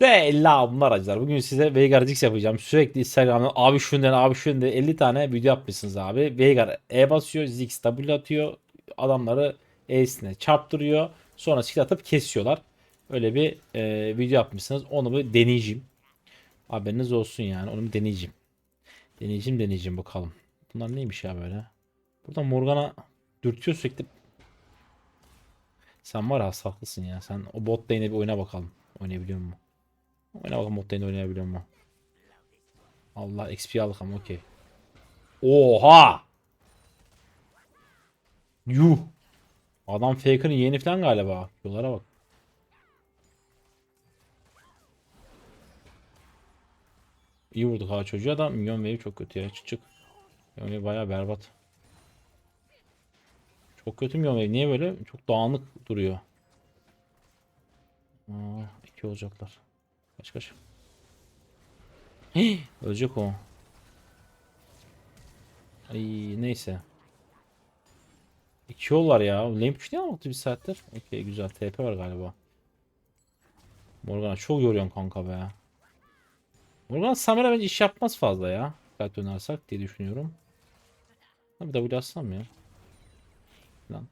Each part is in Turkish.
Selamlar acılar. Bugün size Veigar Dix yapacağım. Sürekli Instagram'da abi şundan abi şundan 50 tane video yapmışsınız abi. Veigar E basıyor, Ziggs W atıyor. Adamları E'sine çarptırıyor. Sonra skill atıp kesiyorlar. Öyle bir e, video yapmışsınız. Onu bir deneyeceğim. Haberiniz olsun yani. Onu deneyeceğim. Deneyeceğim deneyeceğim bakalım. Bunlar neymiş ya böyle? Burada Morgana dürtüyor sürekli. Sen var ya haklısın ya. Sen o bot lane'e bir oyna bakalım. Oynayabiliyor musun? Oyna bakalım bot lane'de oynayabiliyor mu? Allah XP aldık ama okey. Oha! Yuh! Adam Faker'ın yeğeni falan galiba. Yollara bak. İyi vurduk ha çocuğa da minyon wave çok kötü ya. Çık çık. Minyon wave bayağı berbat. Çok kötü minyon wave. Niye böyle? Çok dağınık duruyor. Aa, iki olacaklar. Kaç kaç. Ölecek o. Ay neyse. İki yol var ya. Lane push niye bir saattir? Okey güzel. TP var galiba. Morgana çok yoruyorsun kanka be. Morgana Samira bence iş yapmaz fazla ya. Dikkatli oynarsak diye düşünüyorum. Bir W atsam ya. Lan.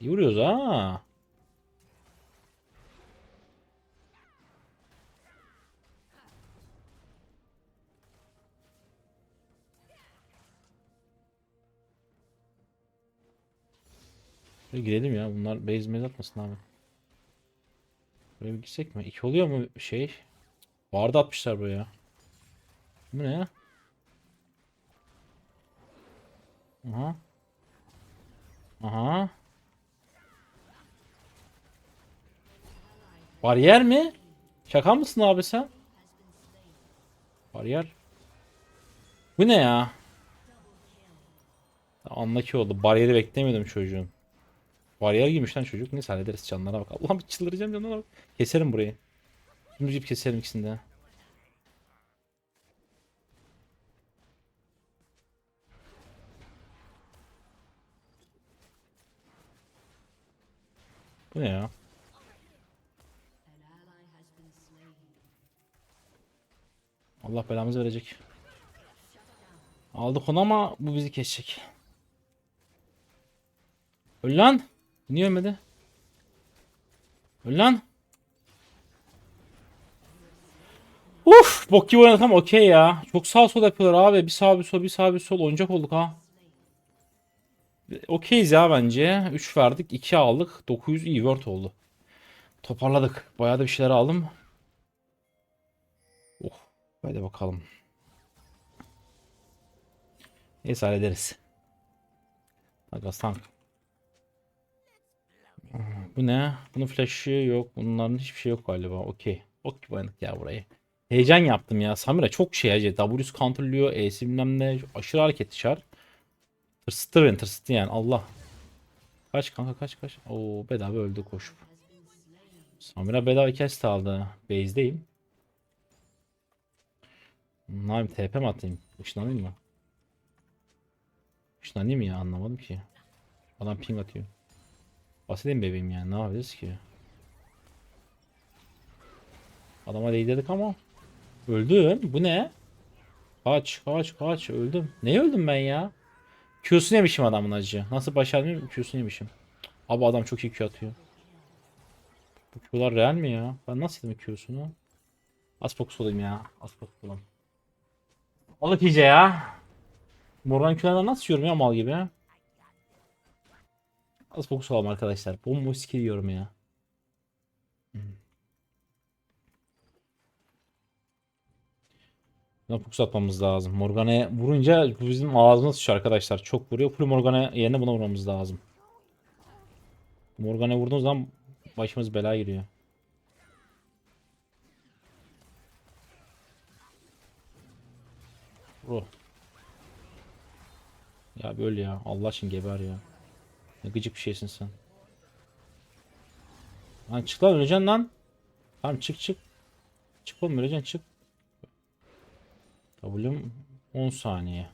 İyi vuruyoruz ha. Şöyle girelim ya. Bunlar base maze atmasın abi. Buraya bir gitsek mi? İki oluyor mu şey? Vardı atmışlar buraya. Bu ne ya? Aha. Aha. Bariyer mi? Şaka mısın abi sen? Bariyer. Bu ne ya? Anlaki oldu. Bariyeri beklemiyordum çocuğun. Bariyer giymiş lan çocuk. Neyse hallederiz canlara bak. Allah'ım çıldıracağım canlara bak. Keserim burayı. Şimdi bir keserim ikisini de. Bu ne ya? Allah belamızı verecek. Aldık onu ama bu bizi kesecek. Öl lan. Niye ölmedi? Öl lan. Uf, bok gibi oynadık ama okey ya. Çok sağ sol yapıyorlar abi. Bir sağ bir sol bir sağ bir sol oyuncak olduk ha. Okeyiz ya bence. 3 verdik 2 aldık. 900 iyi word oldu. Toparladık. Bayağı da bir şeyler aldım. Oh, hadi bakalım. Neyse hallederiz. Aga tank. Bu ne? Bunun flash'ı yok. Bunların hiçbir şey yok galiba. Okey. Ok gibi oynadık ya burayı. Heyecan yaptım ya. Samira çok şey acı. W's counterlıyor. E'si bilmem ne. Aşırı hareketli şar. Tırsıttı beni tırsıttı yani. Allah. Kaç kanka kaç kaç. Oo bedava öldü koşup. Samira bedava kesti aldı. Base'deyim. Ne yapayım TP mi atayım? Işınlanayım mı? Işınlanayım ya anlamadım ki. Adam ping atıyor. Bahsedeyim bebeğim yani ne yapacağız ki? Adama değdirdik ama öldüm. Bu ne? Kaç kaç kaç öldüm. Ne öldüm ben ya? Q'sunu yemişim adamın acı. Nasıl başardım Q'sunu yemişim. Abi adam çok iyi Q atıyor. Bu Q'lar real mi ya? Ben nasıl yedim Q'sunu? Az fokus olayım ya. Az fokus olayım. Balık iyice ya. Morgan Q'lardan nasıl yiyorum ya mal gibi? Az fokus olalım arkadaşlar. Bomboş skill yiyorum ya. Hmm. Buna fokus atmamız lazım. Morgana'ya vurunca bu bizim ağzımıza sıçıyor arkadaşlar. Çok vuruyor. Full Morgana yerine buna vurmamız lazım. Morgana'ya vurduğumuz zaman başımız belaya giriyor. Bro. Ya böyle ya. Allah için geber ya. Ne gıcık bir şeysin sen. Lan çık lan öleceksin lan. Tamam çık çık. Çık oğlum öleceksin çık. W'm 10 saniye.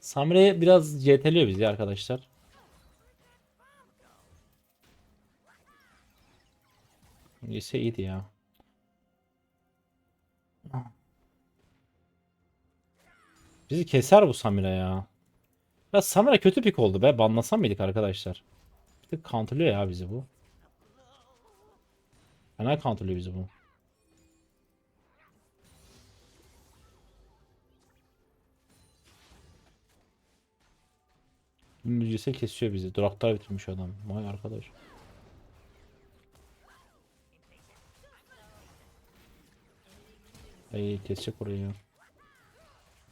Samre biraz CT'liyor bizi arkadaşlar. Neyse iyiydi ya. Bizi keser bu Samira ya. Ya Samira kötü pik oldu be. Banlasam mıydık arkadaşlar? Bir tık counterlıyor ya bizi bu. Fena counterlıyor bizi bu. Mücese kesiyor bizi. Duraklar bitirmiş adam. Vay arkadaş. Ay kesecek orayı.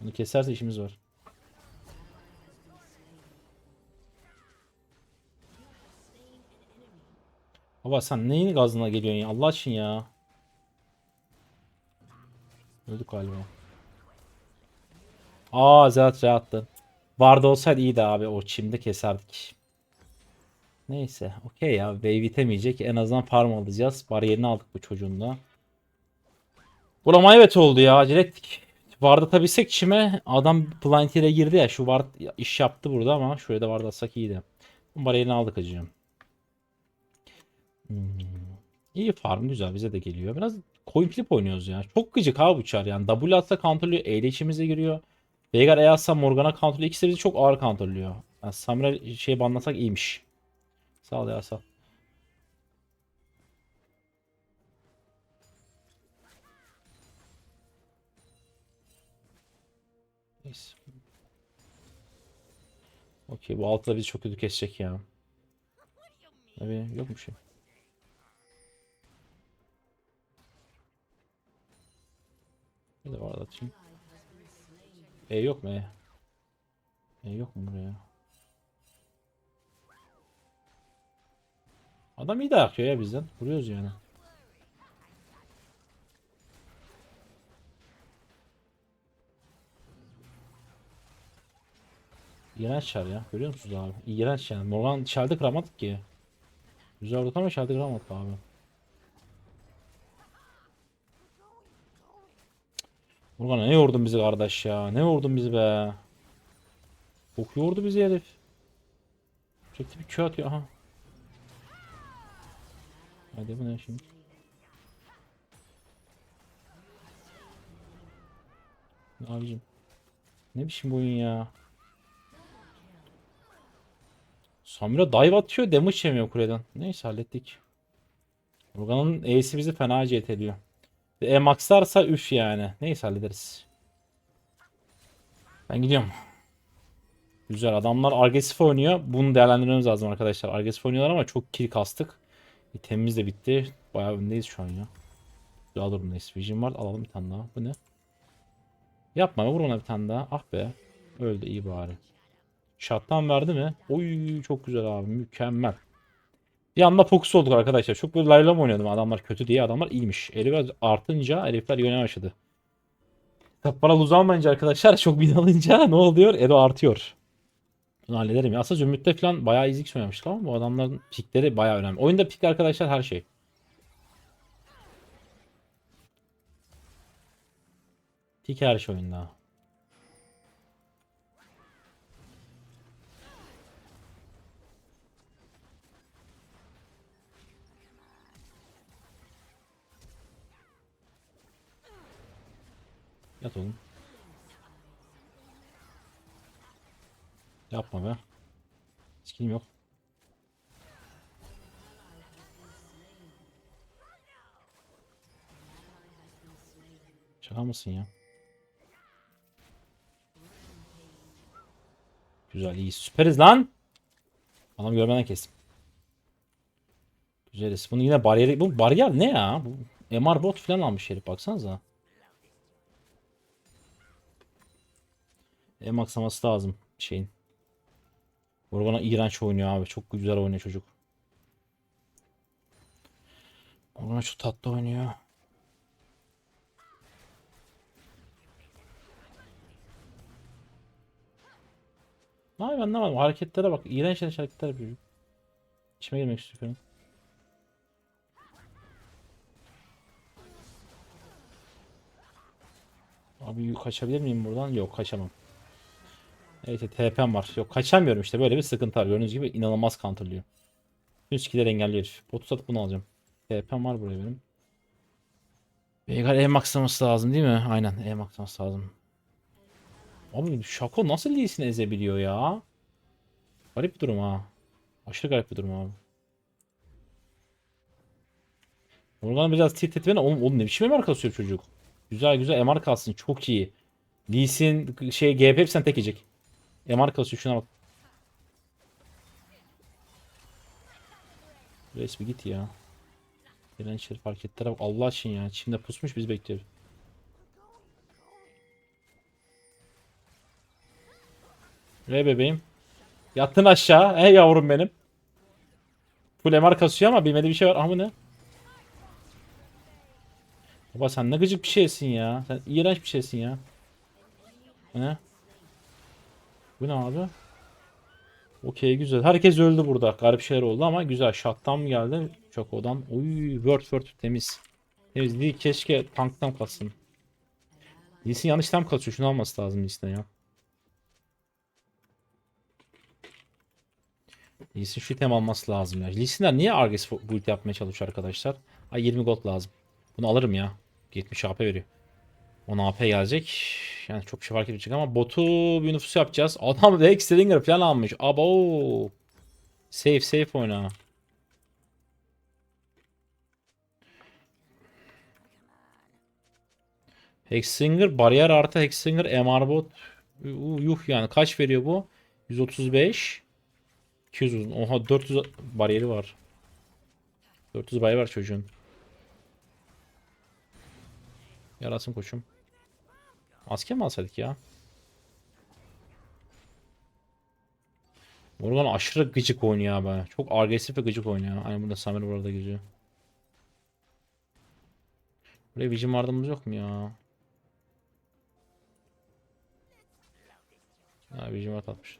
Onu keserse işimiz var. Baba sen neyin gazına geliyorsun ya Allah için ya. Öldük galiba. Aa Zerat rahattı. Vardı olsaydı iyiydi abi o çimde keserdik. Neyse okey ya wave itemeyecek en azından farm alacağız. Bariyerini aldık bu çocuğun da. Burama evet oldu ya acele ettik. Vardı atabilsek çime adam Planetier'e girdi ya şu Vard iş yaptı burada ama şuraya da Vard atsak iyiydi. Bariyerini aldık acıcığım. Hmm. İyi farm güzel bize de geliyor. Biraz coin flip oynuyoruz ya. Çok gıcık abi bu çar yani. W atsa counterlıyor. E ile içimize giriyor. Veigar E atsa Morgana counterlıyor. İkisi de çok ağır counterlıyor. Yani Samira şey banlasak iyiymiş. Sağ ol ya sağ. Okey bu altta bizi çok kötü kesecek ya. Abi yok bir şey. Bir de var atayım. E yok mu E? E yok mu buraya? Adam iyi de akıyor ya bizden. Vuruyoruz yani. İğrenç çar ya. Görüyor musunuz abi? İğrenç yani. Morgan şaldı kıramadık ki. Güzel vurduk ama şaldı kıramadık abi. Morgan ne yordun bizi kardeş ya? Ne yordun bizi be? Çok yordu bizi herif. Çekti bir Q atıyor. Aha. Hadi bu ne şimdi? Abicim. Ne biçim bu oyun ya? Samira dive atıyor damage yemiyor kuleden. Neyse hallettik. Morgan'ın E'si bizi fena cet ediyor. E maxlarsa üf yani. Neyse hallederiz. Ben gidiyorum. Güzel adamlar agresif oynuyor. Bunu değerlendirmemiz lazım arkadaşlar. Agresif oynuyorlar ama çok kill kastık. İtemimiz de bitti. Bayağı öndeyiz şu an ya. Güzel durumdayız. Vision var. Alalım bir tane daha. Bu ne? Yapma vur ona bir tane daha. Ah be. Öldü iyi bari. Shot'tan verdi mi? Oy çok güzel abi. Mükemmel. Bir anda fokus olduk arkadaşlar. Çok böyle layla mı oynuyordum adamlar kötü diye. Adamlar iyiymiş. Herif artınca herifler yöne başladı. Para luz almayınca arkadaşlar çok bin alınca ne oluyor? Ero artıyor. Bunu hallederim ya. Aslında Zümrüt'te falan bayağı izlik oynamıştık ama bu adamların pikleri bayağı önemli. Oyunda pik arkadaşlar her şey. Pik her şey oyunda. Yat oğlum. Yapma be. Skillim yok. Şaka mısın ya? Güzel iyi süperiz lan. Adam görmeden kestim. Güzeliz. Bunu yine bariyeri... Bu bariyer ne ya? Bu MR bot falan almış herif baksanıza. E maksaması lazım şeyin. Morgana iğrenç oynuyor abi. Çok güzel oynuyor çocuk. Morgana çok tatlı oynuyor. Ne yapayım anlamadım. Hareketlere bak. İğrenç iğrenç hareketler yapıyor. İçime girmek istiyorum. Abi kaçabilir miyim buradan? Yok kaçamam. Evet TP'm var. Yok kaçamıyorum işte böyle bir sıkıntı var. Gördüğünüz gibi inanılmaz counterlıyor. Tüm skill'leri engelliyor. Botu satıp bunu alacağım. TP'm var buraya benim. Veigar E maxlaması lazım değil mi? Aynen E maxlaması lazım. Abi Şako nasıl Lee Sin'i ezebiliyor ya? Garip bir durum ha. Aşırı garip bir durum abi. Morgan biraz tilt etti beni. Oğlum, oğlum ne biçim MR kasıyor çocuk. Güzel güzel MR kalsın. Çok iyi. Lee Sin şey GP hepsinden tek yiyecek. MR kasıyor şuna bak. Resmi git ya. Gelen içeri hareketlere bak. Allah için ya. Çimde pusmuş biz bekliyoruz. Ve bebeğim. Yattın aşağı. Ey yavrum benim. Full MR kasıyor ama bilmediği bir şey var. Bu ne? Baba sen ne gıcık bir şeysin ya. Sen iğrenç bir şeysin ya. Bu ne? Bu ne abi? Okey güzel. Herkes öldü burada. Garip şeyler oldu ama güzel. Shot'tan mı geldi? Çok odan. Uy, word word temiz. Temiz değil. Keşke tanktan kalsın. Lee Sin yanlış tam kaçıyor. Şunu alması lazım Lee Sin'e ya. Lee Sin şu item alması lazım ya. Lee Sin'ler niye agresif build yapmaya çalışıyor arkadaşlar? Ay 20 gold lazım. Bunu alırım ya. 70 AP veriyor. 10 AP gelecek. Yani çok şey fark edecek ama botu bir nüfus yapacağız. Adam Rex Slinger falan almış. Abo. Safe safe oyna. Hexinger bariyer artı Hexinger MR bot. Uh, Yuh yani kaç veriyor bu? 135. 200 uzun. Oha 400 bariyeri var. 400 bariyeri var çocuğun. Yarasın koçum. Maske mi alsaydık ya? Morgan aşırı gıcık oynuyor abi. Çok agresif ve gıcık oynuyor. Aynı burada Samir burada geziyor. Buraya vision vardığımız yok mu ya? Ha vision var atmış.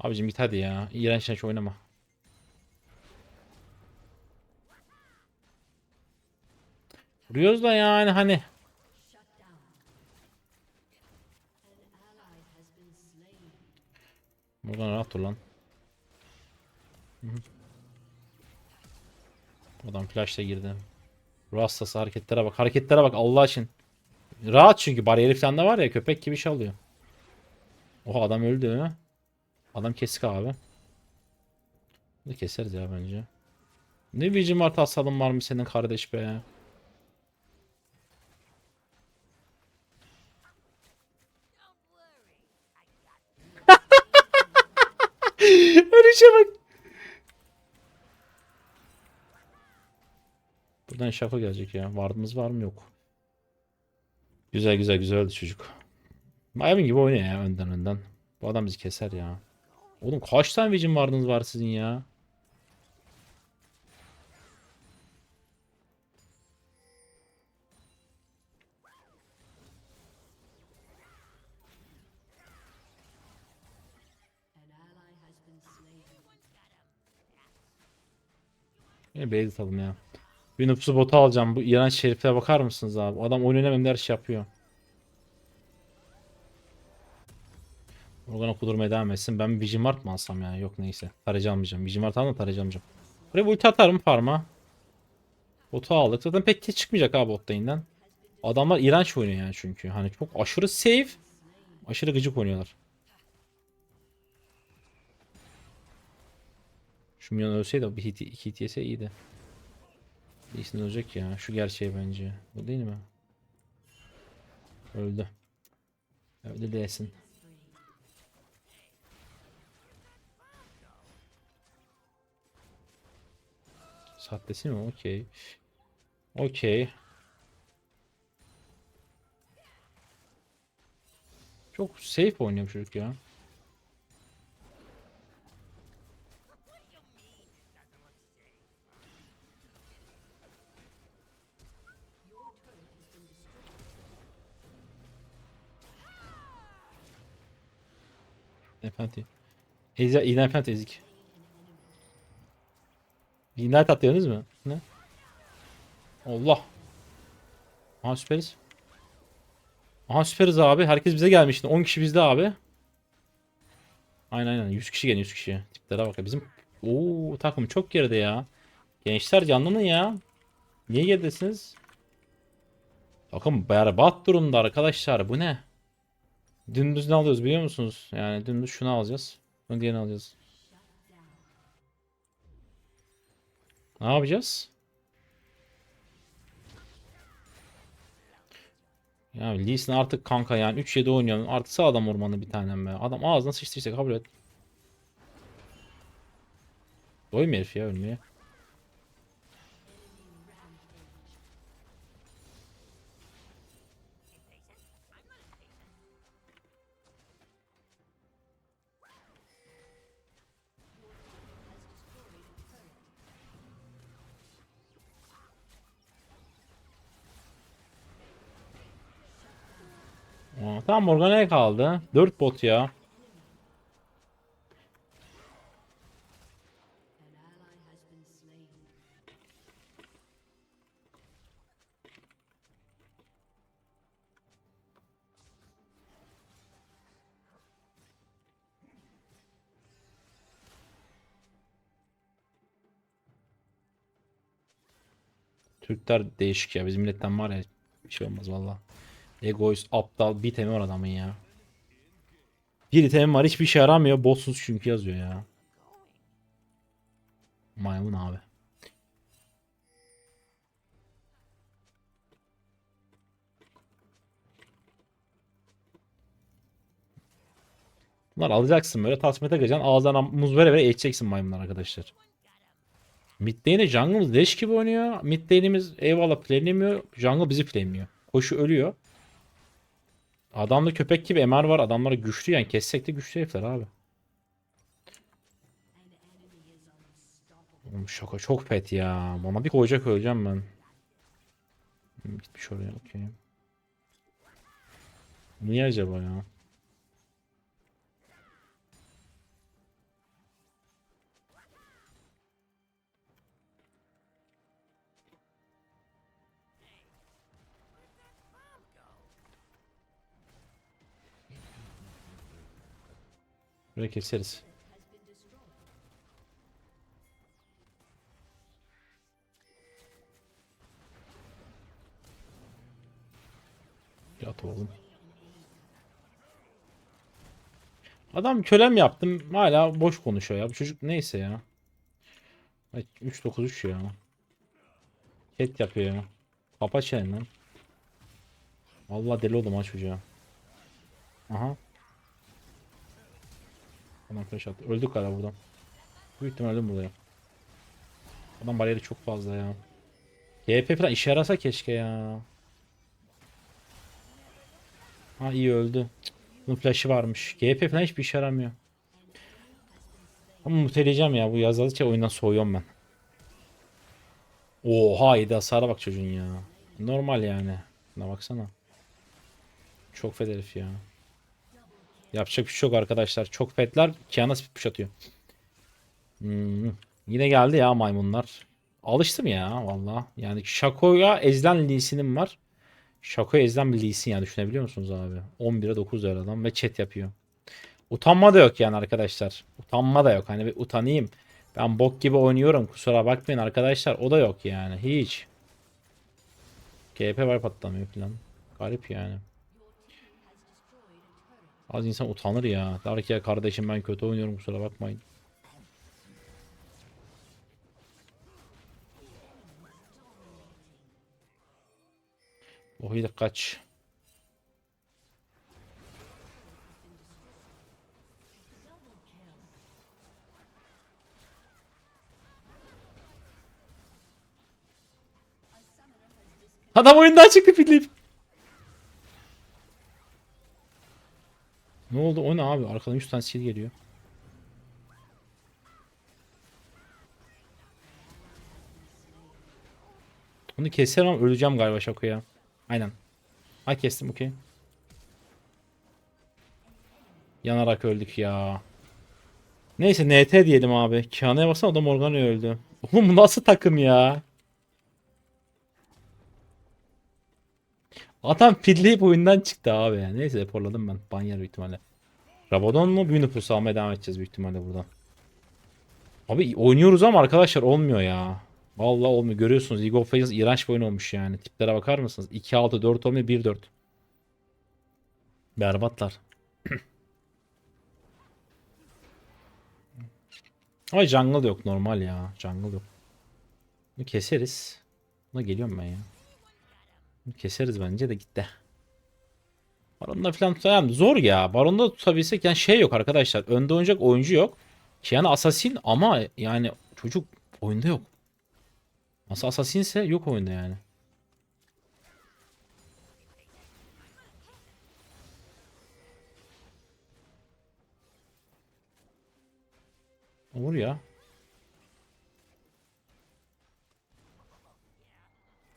Abicim git hadi ya. İğrenç oynama. Vuruyoruz da yani hani. Buradan rahat dur lan. Adam flashla girdi. Rastası hareketlere bak. Hareketlere bak Allah için. Rahat çünkü bariyeri falan da var ya köpek gibi alıyor. Oha adam öldü. Adam kesik abi. Bunu keseriz ya bence. Ne vision var tasalım var mı senin kardeş be? Ölüşe bak. Buradan şaka gelecek ya. Vardığımız var mı yok. Güzel güzel güzel öldü çocuk. Maymun gibi oynuyor ya önden önden. Bu adam bizi keser ya. Oğlum kaç tane vision vardınız var sizin ya? Yine base atalım ya. Bir nüfusu botu alacağım. Bu İran şerife bakar mısınız abi? Adam oyun önemli her şey yapıyor. Organ okudurmaya devam etsin. Ben bir Vigimart mı alsam ya? Yok neyse. Tarayıcı almayacağım. Vigimart alma tarayıcı almayacağım. Buraya bir ulti atarım farma. Botu aldık. Zaten pek de çıkmayacak abi bot. Adamlar iğrenç oynuyor yani çünkü. Hani çok aşırı safe. Aşırı gıcık oynuyorlar. Şu minyon ölseydi bir hit, iki hit yese iyiydi. İyisin ölecek ya. Şu gerçeği bence. Bu değil mi? Öldü. Öldü değilsin. Sahtesi mi? Okey. Okey. Çok safe oynuyor çocuk ya. Efendi. Eza, İğne Efendi ezik. Ignite atıyorsunuz mu? Ne? Allah. Aha süperiz. Aha süperiz abi. Herkes bize gelmişti. 10 kişi bizde abi. Aynen aynen. 100 kişi geliyor 100 kişi. Tiplere bak. Bizim Oo takım çok geride ya. Gençler canlanın ya. Niye geridesiniz? Takım berbat durumda arkadaşlar. Bu ne? Dümdüz ne alıyoruz biliyor musunuz? Yani dümdüz şunu alacağız. Bunu diğerini alacağız. Ne yapacağız? Ya Lee Sin artık kanka yani 3-7 oynuyor. Artık sağ adam ormanı bir tanem be. Adam ağzına sıçtı işte kabul et. Doymuyor herif ya ölmeye. Tamam Morgana'ya kaldı. 4 bot ya. Türkler değişik ya. Bizim milletten var ya bir şey olmaz valla. Egoist, aptal, bir itemi var adamın ya. Bir itemi var hiçbir işe yaramıyor. Botsuz çünkü yazıyor ya. Maymun abi. Bunlar alacaksın böyle tasmete takacaksın ağzına muz vere vere eğiteceksin maymunlar arkadaşlar. Mid lane'de jungle'ımız leş gibi oynuyor. Mid lane'imiz eyvallah flanemiyor. Jungle bizi flameliyor. Koşu ölüyor. Adamda köpek gibi MR var. Adamları güçlü yani kessek de güçlü herifler abi. Oğlum şaka çok pet ya. Bana bir koyacak öleceğim ben. Gitmiş oraya okey. Niye acaba ya? Böyle keseriz. Yat oğlum. Adam kölem yaptım. Hala boş konuşuyor ya. Bu çocuk neyse ya. Ay, 393 ya. Ket yapıyor ya. Kapa çeneni lan. Vallahi deli oldum ha çocuğa. Aha. Adam flash attı. Öldük hala buradan. Büyük ihtimalle burada ya. Adam bariyeri çok fazla ya. GP falan işe yarasa keşke ya. Ha iyi öldü. Cık, Bunun flash'ı varmış. GP falan hiçbir işe yaramıyor. Ama muteleyeceğim ya. Bu yazdıkça oyundan soğuyorum ben. Oha yedi hasara bak çocuğun ya. Normal yani. Buna baksana. Çok fed herif ya. Yapacak bir şey yok arkadaşlar. Çok fetler. Kiana push atıyor. Hmm. Yine geldi ya maymunlar. Alıştım ya valla. Yani Shaco'ya ezilen Lee Sin'im var. Shaco'ya ezilen bir Lee Sin ya düşünebiliyor musunuz abi? 11'e 9 ver adam ve chat yapıyor. Utanma da yok yani arkadaşlar. Utanma da yok. Hani bir utanayım. Ben bok gibi oynuyorum kusura bakmayın arkadaşlar. O da yok yani hiç. GP var patlamıyor falan. Garip yani. Az insan utanır ya. Der ki ya kardeşim ben kötü oynuyorum kusura bakmayın. O de kaç. Adam oyundan çıktı Filip. Oldu? O ne abi? Arkadan 100 tane skill geliyor. Onu keserim ama öleceğim galiba şakoya. Aynen. Ha kestim okey. Yanarak öldük ya. Neyse NT diyelim abi. Kiana'ya baksana o da Morgana öldü. Oğlum bu nasıl takım ya? Adam fidleyip oyundan çıktı abi. Neyse raporladım ben. Banyer ihtimalle. Rabadon mu? Büyü nüfusu almaya devam edeceğiz büyük ihtimalle buradan. Abi oynuyoruz ama arkadaşlar olmuyor ya. Vallahi olmuyor. Görüyorsunuz League of Legends iğrenç bir oyun olmuş yani. Tiplere bakar mısınız? 2-6, 4 olmuyor, 1-4. Berbatlar. Ama jungle yok normal ya. Jungle yok. Bunu keseriz. Buna geliyorum ben ya. Bunu keseriz bence de gitti. Baron'da falan tutamam. Zor ya. Baron'da tutabilsek yani şey yok arkadaşlar. Önde oynayacak oyuncu yok. Kiana Assassin ama yani çocuk oyunda yok. Nasıl Assassin'se yok oyunda yani. Olur ya.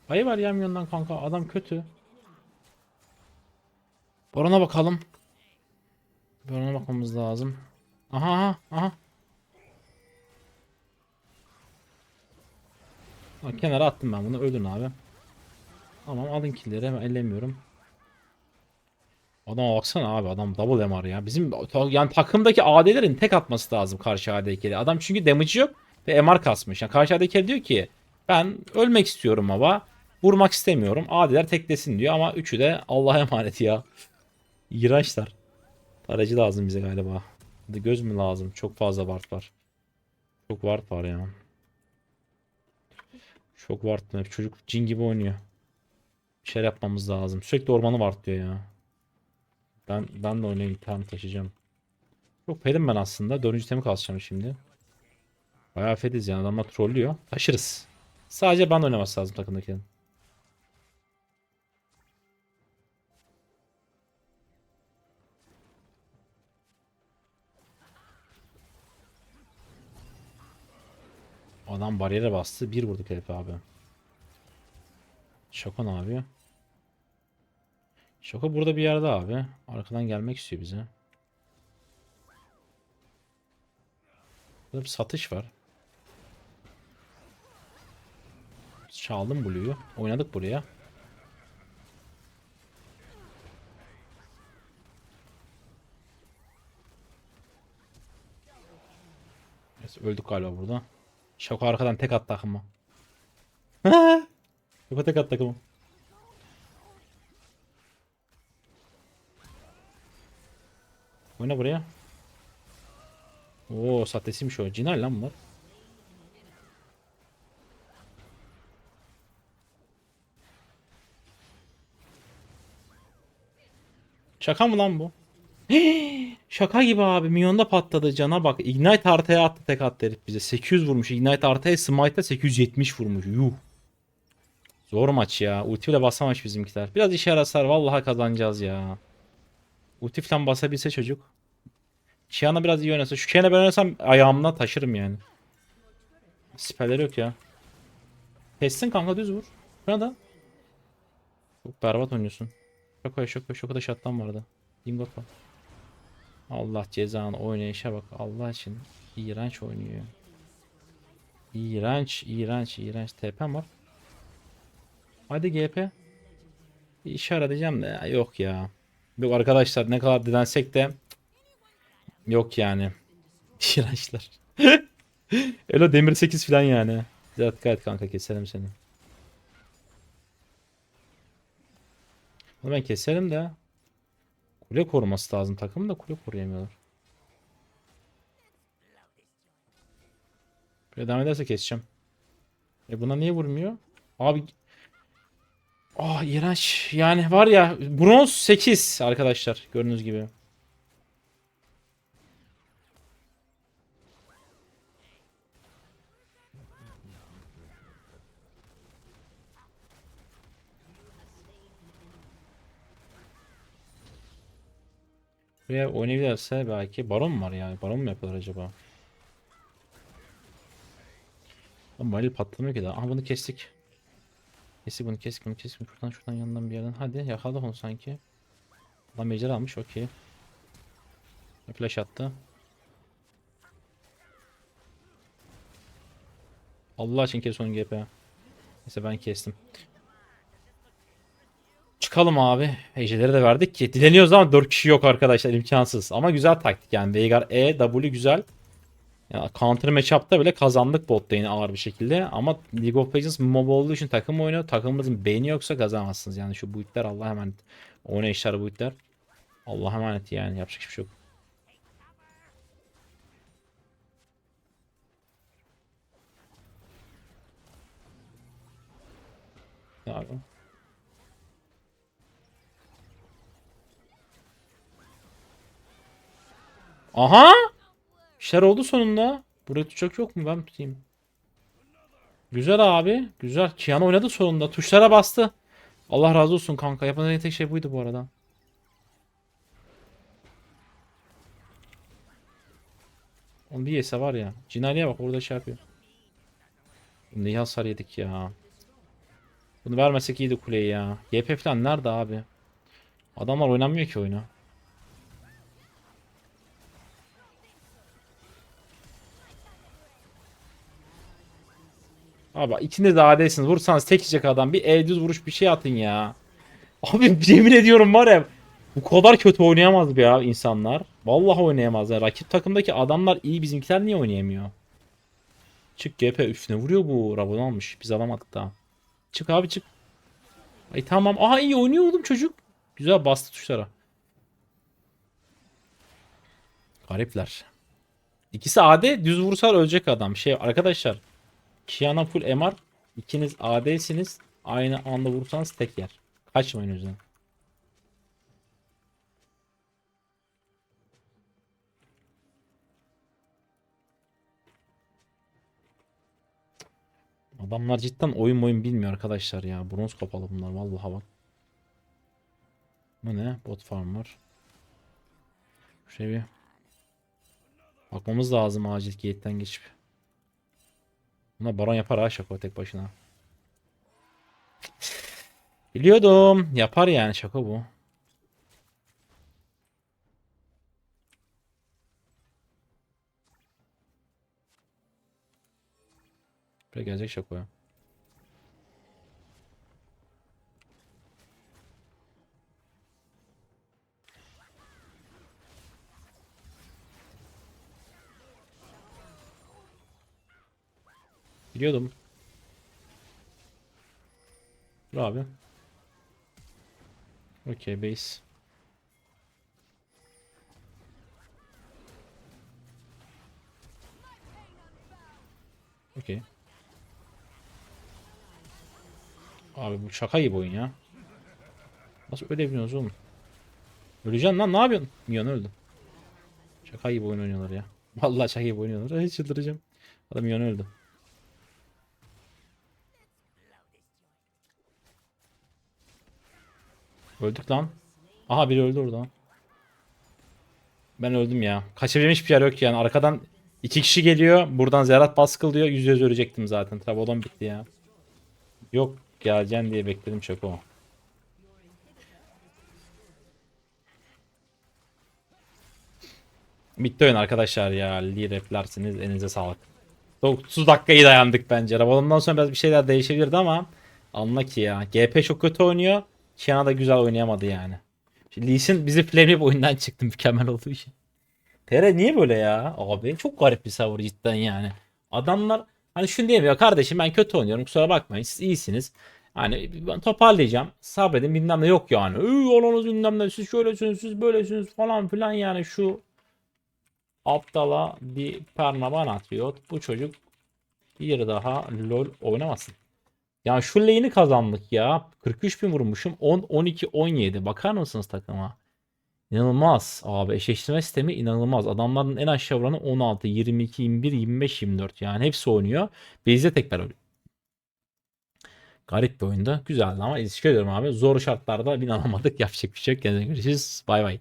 Ayı var ya kanka. Adam kötü. Baron'a bakalım. Baron'a bakmamız lazım. Aha aha aha. Ha, kenara attım ben bunu. Öldün abi. Tamam alın killleri hemen ellemiyorum. Adama baksana abi adam double MR ya. Bizim yani takımdaki AD'lerin tek atması lazım karşı AD'leri. Adam çünkü damage'ı yok ve MR kasmış. Yani karşı AD'ler diyor ki ben ölmek istiyorum baba. Vurmak istemiyorum. AD'ler teklesin diyor ama üçü de Allah'a emanet ya. İğrençler. Aracı lazım bize galiba. Hadi göz mü lazım? Çok fazla ward var. Çok ward var ya. Çok ward var. Çocuk cin gibi oynuyor. Bir şeyler yapmamız lazım. Sürekli ormanı ward diyor ya. Ben ben de oynayayım. Tamam taşıyacağım. Çok fedim ben aslında. Dördüncü temi kalacağım şimdi. Bayağı fediz yani. Adamlar trollüyor. Taşırız. Sadece ben oynaması lazım takımdakilerin. Adam bariyere bastı. Bir vurduk herif abi. Şoko ne yapıyor? Şoko burada bir yerde abi. Arkadan gelmek istiyor bize. Burada bir satış var. Çaldım Blue'yu. Oynadık buraya. Öldük galiba burada. Şoko arkadan tek at takımı. Şoko tek at takımı. Oyna buraya. Oo sahtesiymiş o. Cinal lan bunlar. Şaka mı lan bu? Şaka gibi abi. Milyonda patladı. Cana bak. Ignite artıya attı tek attı herif bize. 800 vurmuş. Ignite artıya Smite'da 870 vurmuş. Yuh. Zor maç ya. Ulti bile basamamış bizimkiler. Biraz işe yarasar. Vallahi kazanacağız ya. Ulti falan basabilse çocuk. Kiana biraz iyi oynasa. Şu Kiana ben oynasam ayağımla taşırım yani. Siperleri yok ya. Kessin kanka düz vur. Şuna da. Çok berbat oynuyorsun. Şokoya şokoya şokoda şattan vardı. Dingot var. Allah cezanı oynayışa bak Allah için. İğrenç oynuyor. İğrenç, iğrenç, iğrenç. TP'm var. Hadi GP. Bir işaret edeceğim de yok ya. Yok arkadaşlar ne kadar dilensek de yok yani. İğrençler. Elo demir 8 falan yani. Dikkat et kanka keselim seni. Bunu ben keserim de. Kule koruması lazım takım da kule koruyamıyorlar. Böyle devam ederse keseceğim. E buna niye vurmuyor? Abi Ah iğrenç. Yani var ya bronz 8 arkadaşlar gördüğünüz gibi. Şuraya oynayabilirse belki baron mu var yani? Baron mu yapıyorlar acaba? Ama Valil patlamıyor ki daha. Aha bunu kestik. Kestik bunu kestik bunu kestik. Şuradan şuradan yandan bir yerden. Hadi yakala onu sanki. Adam mecra almış okey. Flash attı. Allah için kes onu GP. Neyse ben kestim. Çıkalım abi. Ejderleri de verdik ki. Dileniyoruz ama 4 kişi yok arkadaşlar. imkansız. Ama güzel taktik yani. Veigar E, W güzel. Ya counter matchup'ta bile kazandık bot lane'i ağır bir şekilde. Ama League of Legends mob olduğu için takım oynuyor. Takımımızın beyni yoksa kazanamazsınız. Yani şu buitler Allah'a emanet. Oynayışlar buitler. Allah'a emanet yani. Yapacak hiçbir şey yok. Abi? Aha! İşler oldu sonunda. Buraya tutacak yok mu? Ben tutayım? Güzel abi. Güzel. Kian oynadı sonunda. Tuşlara bastı. Allah razı olsun kanka. Yapan tek şey buydu bu arada. Onun bir yese var ya. Cinali'ye bak orada şey yapıyor. Ne hasar yedik ya. Bunu vermesek iyiydi kuleyi ya. GP falan nerede abi? Adamlar oynamıyor ki oyunu. Abi ikiniz de adilsiniz. Vursanız tek adam. Bir E düz vuruş bir şey atın ya. Abi yemin ediyorum var ya. Bu kadar kötü oynayamaz be ya insanlar. Vallahi oynayamaz ya. Rakip takımdaki adamlar iyi bizimkiler niye oynayamıyor? Çık GP üstüne vuruyor bu. Rabon almış. Biz alamadık daha. Çık abi çık. Ay tamam. Aha iyi oynuyor oğlum çocuk. Güzel bastı tuşlara. Garipler. İkisi AD düz vursalar ölecek adam. Şey arkadaşlar. Kiana full MR. İkiniz AD'siniz. Aynı anda vursanız tek yer. Kaçmayın o yüzden. Adamlar cidden oyun oyun bilmiyor arkadaşlar ya. Bronz kapalı bunlar vallahi bak. Bu ne? Bot farm var. Şöyle bir bakmamız lazım acil gate'den geçip. Buna baron yapar ha Şako tek başına. Biliyordum. Yapar yani Şako bu. Buraya gelecek Şako'ya. Biliyordum. Dur abi. Okey base. Okey. Abi bu şaka gibi oyun ya. Nasıl ölebiliyorsunuz oğlum? Öleceksin lan ne yapıyorsun? Mion öldü. Şaka gibi oyun oynuyorlar ya. Vallahi şaka gibi oynuyorlar. Ay çıldıracağım. Adam Mion öldü. Öldük lan. Aha biri öldü orada. Ben öldüm ya. Kaçabileceğim hiçbir yer yok yani. Arkadan iki kişi geliyor. Buradan Zerat baskıl diyor. Yüz yüz ölecektim zaten. Trabzon bitti ya. Yok geleceksin diye bekledim çok o. Bitti oyun arkadaşlar ya. Lee replersiniz. Elinize sağlık. 9 dakikayı dayandık bence. Rabadon'dan sonra biraz bir şeyler değişebilirdi ama anla ki ya. GP çok kötü oynuyor. Kiana da güzel oynayamadı yani. Şimdi Lee Sin bizi flameleyip oyundan çıktı mükemmel olduğu için. TR niye böyle ya abi? Çok garip bir server cidden yani. Adamlar hani şunu diyemiyor kardeşim ben kötü oynuyorum kusura bakmayın siz iyisiniz. Hani ben toparlayacağım sabredin bilmem ne yok yani. Ey olanız bilmem ne siz şöylesiniz siz böylesiniz falan filan yani şu aptala bir parmaban atıyor. Bu çocuk bir daha lol oynamasın. Ya şu lane'i kazandık ya. 43 bin vurmuşum. 10, 12, 17. Bakar mısınız takıma? İnanılmaz abi. Eşleştirme sistemi inanılmaz. Adamların en aşağı oranı 16, 22, 21, 25, 24. Yani hepsi oynuyor. Bizde tekrar oynuyor. Garip bir oyunda. Güzeldi ama teşekkür ediyorum abi. Zor şartlarda bin alamadık. Yapacak bir şey yok. Kendinize görüşürüz. Bay bay.